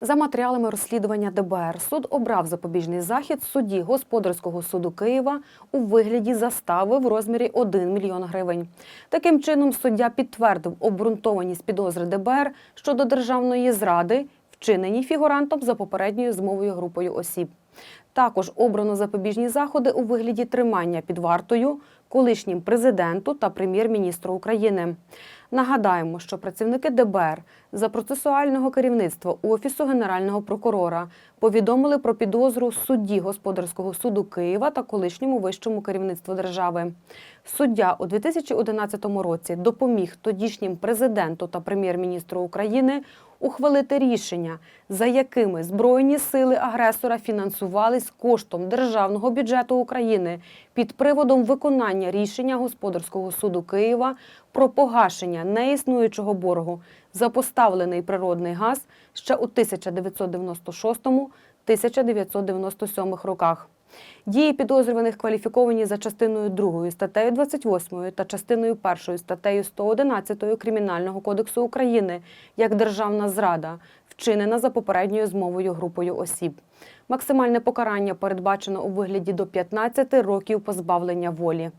За матеріалами розслідування ДБР суд обрав запобіжний захід судді господарського суду Києва у вигляді застави в розмірі 1 мільйон гривень. Таким чином, суддя підтвердив обґрунтованість підозри ДБР щодо державної зради, вчинені фігурантом за попередньою змовою групою осіб. Також обрано запобіжні заходи у вигляді тримання під вартою колишнім президенту та прем'єр-міністру України. Нагадаємо, що працівники ДБР за процесуального керівництва Офісу Генерального прокурора повідомили про підозру судді господарського суду Києва та колишньому вищому керівництву держави. Суддя у 2011 році допоміг тодішнім президенту та прем'єр-міністру України ухвалити рішення, за якими збройні сили агресора фінансувались коштом державного бюджету України під приводом виконання рішення господарського суду Києва про погашення неіснуючого боргу за поставлений природний газ ще у 1996-1997 роках. Дії підозрюваних кваліфіковані за частиною 2 статтею 28 та частиною 1 статтею 111 Кримінального кодексу України як державна зрада, вчинена за попередньою змовою групою осіб. Максимальне покарання передбачено у вигляді до 15 років позбавлення волі.